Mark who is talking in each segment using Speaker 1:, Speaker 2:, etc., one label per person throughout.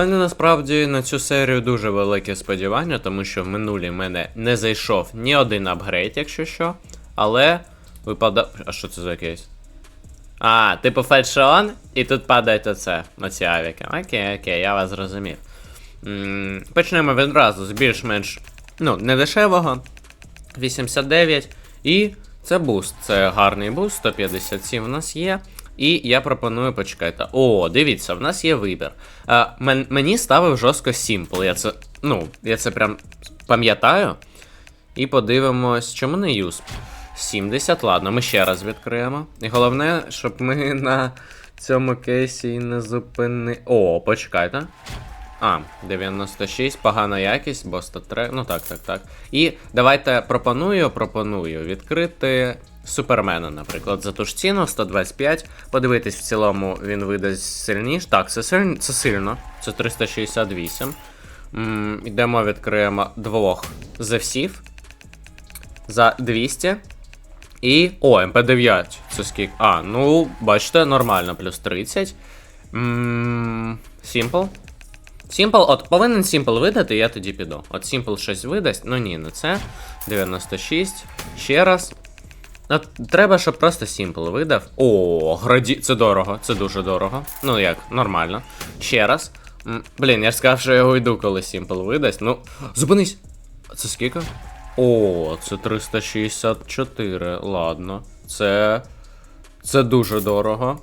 Speaker 1: мене насправді на цю серію дуже велике сподівання, тому що в минулій мене не зайшов ні один апгрейд, якщо що. Але випадає. А що це за кейс? А, типу фальшон, і тут падають оце, оці авіки. Окей, окей, я вас зрозумів. М, Почнемо відразу з більш-менш ну, недешевого. 89. І це буст. Це гарний буст, 157 в нас є. І я пропоную почекайте. О, дивіться, в нас є вибір. А, мен, мені ставив жорстко Simple. Я це, ну, я це прям пам'ятаю. І подивимось, чому не юсп. 70, ладно, ми ще раз відкриємо. І головне, щоб ми на цьому кейсі не зупини. О, почекайте. А, 96, погана якість, бо 103, ну так, так, так. І давайте пропоную, пропоную відкрити Супермена, наприклад, за ту ж ціну 125. Подивитись, в цілому він видасть сильніше. Так, це, силь... це сильно. Це 368. М, Йдемо, відкриємо двох зевсів за 200. І. О, МП9. Це скільки. А, ну, бачите, нормально, плюс 30. М, Simple. Simple, от повинен Simple видати, я тоді піду. От Simple щось видасть, ну ні, не це. 96. Ще раз. От, треба, щоб просто Simple видав. О, граді. Це дорого, це дуже дорого. Ну як, нормально. Ще раз. Блін, я ж сказав, що я його йду, коли Simple видасть. Ну. Зупинись! Це скільки? О, це 364. Ладно. Це. Це дуже дорого.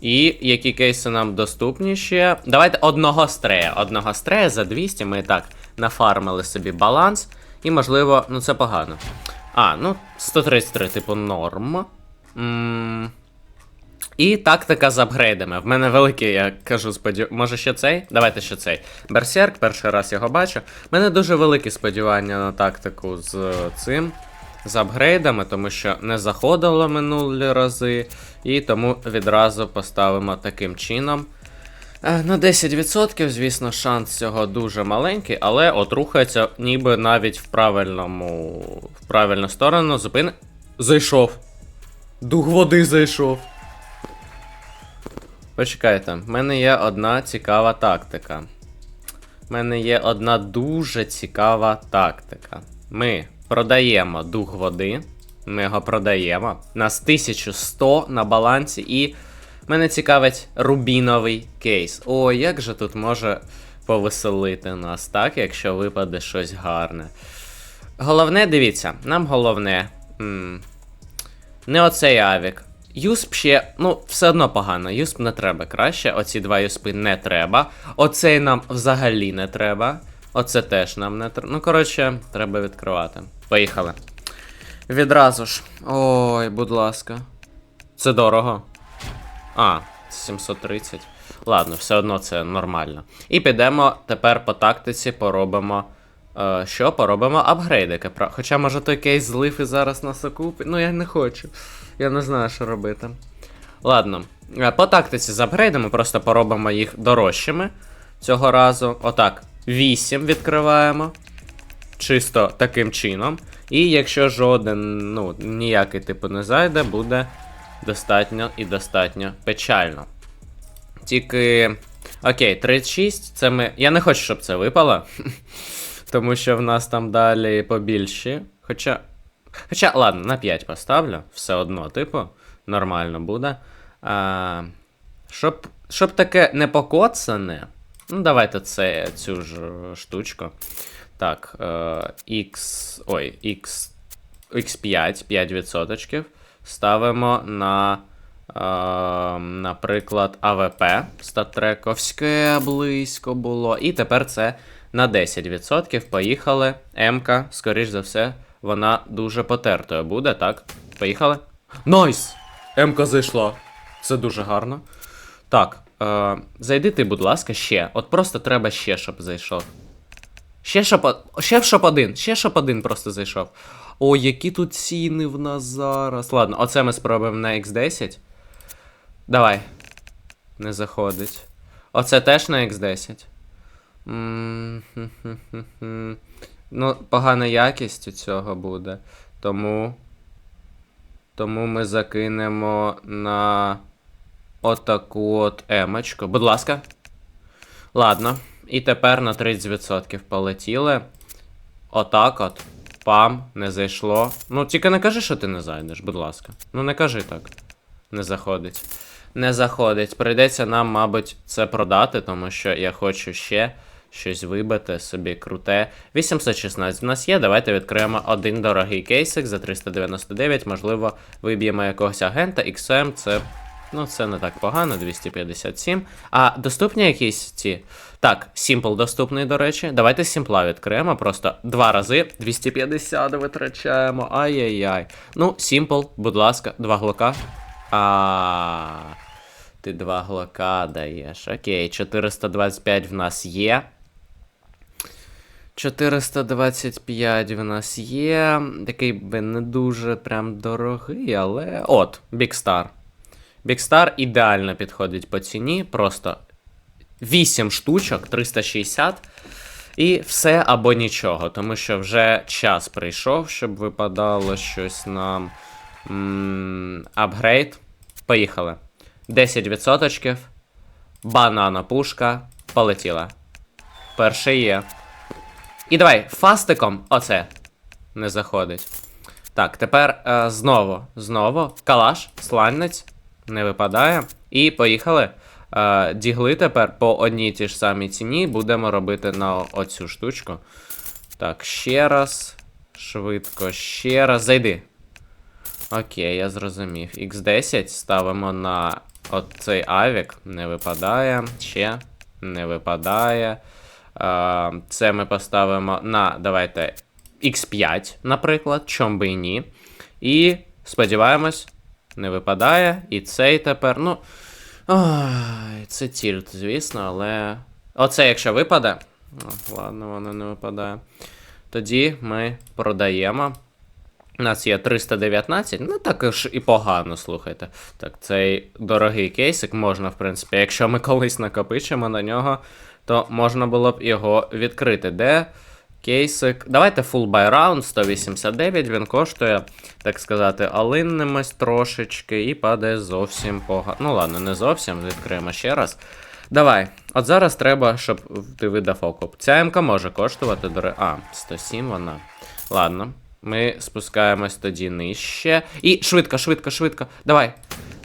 Speaker 1: І які кейси нам доступні ще? Давайте одного стрея. Одного стрея за 200. Ми так нафармили собі баланс. І, можливо, ну це погано. А, ну, 133, типу, норм. м І тактика з апгрейдами. В мене великий, я кажу, сподів... Може ще цей? Давайте ще цей. Берсерк, перший раз його бачу. У мене дуже великі сподівання на тактику з цим. З апгрейдами, тому що не заходило минулі рази. І тому відразу поставимо таким чином. Е, На 10%, звісно, шанс цього дуже маленький, але от рухається ніби навіть в правильному. в правильну сторону. Зупини. Зайшов. Дух води зайшов. Почекайте, в мене є одна цікава тактика. В мене є одна дуже цікава тактика. Ми продаємо дух води. Ми його продаємо. Нас 1100 на балансі, і мене цікавить рубіновий кейс. О, як же тут може повеселити нас, так, якщо випаде щось гарне. Головне, дивіться, нам головне. М- не оцей авік. Юсп ще, ну, все одно погано. Юсп не треба краще. Оці два юспи не треба. Оцей нам взагалі не треба. Оце теж нам не треба. Ну, коротше, треба відкривати. Поїхали. Відразу ж. Ой, будь ласка. Це дорого. А, 730. Ладно, все одно це нормально. І підемо тепер по тактиці поробимо. Е, що? Поробимо апгрейдики. Хоча, може, той кейс злив і зараз нас окупить. Ну, я не хочу. Я не знаю, що робити. Ладно. Е, По тактиці з апгрейдами просто поробимо їх дорожчими. Цього разу. Отак. 8 відкриваємо. Чисто таким чином. І якщо жоден, ну, ніякий типу не зайде, буде достатньо і достатньо печально. Тільки. Окей, 36, це ми. Я не хочу, щоб це випало. Тому що в нас там далі побільші. Хоча. Хоча, ладно, на 5 поставлю. Все одно, типу, нормально буде. А, щоб, щоб таке не покоцане. Ну, давайте це, цю ж штучку. Так, е, X. Ой, X. X5, 5%. Ставимо на. Е, наприклад, АВП. Статрековське близько було. І тепер це на 10%. Поїхали. МК, скоріш за все, вона дуже потертою буде, так? Поїхали. Найс! МК зайшла. Це дуже гарно. Так, е, зайди ти, будь ласка, ще. От просто треба ще, щоб зайшов. Ще щоб, ще щоб один, ще щоб один просто зайшов. О, які тут ціни в нас зараз. Ладно, оце ми спробуємо на X10. Давай. Не заходить. Оце теж на X10. М, хм-хм-хм-хм. Ну, погана якість у цього буде. Тому. Тому ми закинемо на отаку от емочку. Будь ласка. Ладно. І тепер на 30% полетіли. Отак от. Пам, не зайшло. Ну, тільки не кажи, що ти не зайдеш, будь ласка. Ну не кажи так. Не заходить. Не заходить. Прийдеться нам, мабуть, це продати, тому що я хочу ще щось вибити собі круте. 816 в нас є. Давайте відкриємо один дорогий кейсик за 399. Можливо, виб'ємо якогось агента. XM це. Ну, це не так погано, 257. А доступні якісь ці. Так, Simple доступний, до речі. Давайте Сімпла відкриємо. Просто два рази 250 витрачаємо. Ай-яй-яй. Ну, Simple, будь ласка, два глока. А. Ти два глока даєш. Окей, 425 в нас є. 425 в нас є. Такий би не дуже прям дорогий, але. От, Big Star ідеально підходить по ціні. Просто 8 штучок, 360. І все або нічого, тому що вже час прийшов, щоб випадало щось нам. Апгрейд. Поїхали. 10%. Банана пушка. Полетіла. Перший є. І давай, фастиком. Оце. Не заходить. Так, тепер е, знову. Знову. Калаш, сланець. Не випадає. І поїхали. Е, дігли тепер по одній тій ж самій ціні. Будемо робити на оцю штучку. Так, ще раз. Швидко, ще раз. Зайди. Окей, я зрозумів. X10 ставимо на оцей авік. Не випадає. Ще не випадає. Е, Це ми поставимо на, давайте, X5, наприклад, чом би і ні. І сподіваємось, не випадає. І цей тепер, ну. Ой, це тільт, звісно, але. Оце, якщо випаде. О, ладно, воно не випадає. Тоді ми продаємо. У нас є 319, ну так ж і погано, слухайте. Так, цей дорогий кейсик можна, в принципі, якщо ми колись накопичимо на нього, то можна було б його відкрити. Де кейсик? Давайте full buy round 189, він коштує, так сказати, алиннимось трошечки і падає зовсім погано. Ну ладно, не зовсім, відкриємо ще раз. Давай, от зараз треба, щоб ти видав окуп. Ця МК може коштувати до. А, 107 вона. Ладно. Ми спускаємось тоді нижче. І швидко, швидко, швидко. Давай.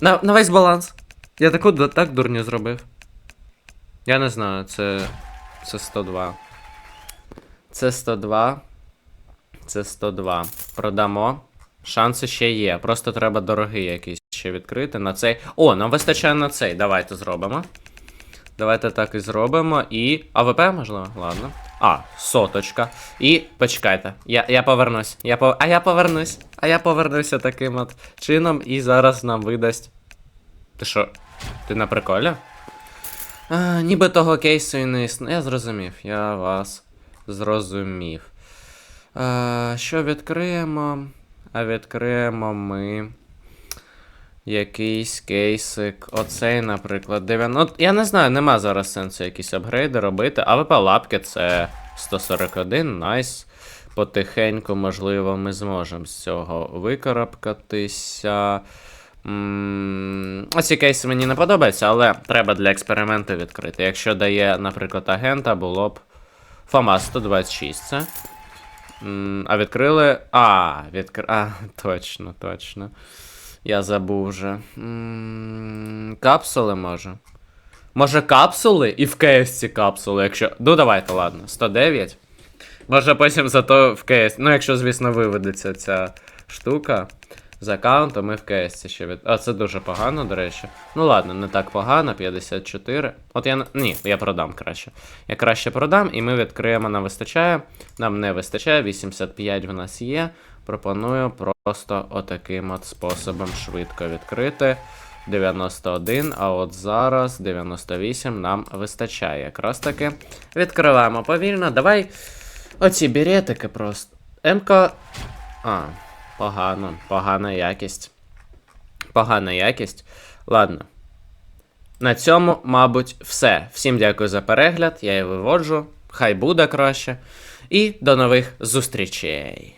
Speaker 1: На, на весь баланс. Я таку так дурню зробив. Я не знаю, це. Це 102. Це 102. Це 102. Продамо. Шанси ще є. Просто треба дорогий якийсь ще відкрити на цей. О, нам вистачає на цей. Давайте зробимо. Давайте так і зробимо. І. АВП, можливо? Ладно. А, соточка. І почекайте. Я, я повернусь. Я пов... А я повернусь. А я повернуся таким от чином, і зараз нам видасть. Ти що? Ти на приколі? А, ніби того кейсу і не існує. Я зрозумів. Я вас зрозумів. А, що відкриємо? А відкриємо ми. Якийсь кейсик. Оцей, наприклад, 90. Ну, я не знаю, нема зараз сенсу якісь апгрейди робити. АВП лапки це 141, найс. Потихеньку, можливо, ми зможемо з цього викарабкатися. Оці кейси мені не подобаються, але треба для експерименту відкрити. Якщо дає, наприклад, агента, було б. ФАМА 126 це. А відкрили. А, відкр... А, точно, точно. Я забув вже. Капсули може. Може капсули і в КС капсули, якщо. Ну давайте, ладно. 109. Може потім зато в КС. Ну, якщо, звісно, виведеться ця штука з аккаунту, ми в КС ще від. А, це дуже погано, до речі. Ну ладно, не так погано, 54. От я. Ні, я продам краще. Я краще продам, і ми відкриємо, нам вистачає. Нам не вистачає, 85 в нас є. Пропоную просто отаким от способом швидко відкрити. 91, а от зараз 98 нам вистачає. Якраз таки відкриваємо повільно. Давай оці біретики просто. МК. А, погано, погана якість. Погана якість. Ладно. На цьому, мабуть, все. Всім дякую за перегляд. Я її виводжу. Хай буде краще. І до нових зустрічей.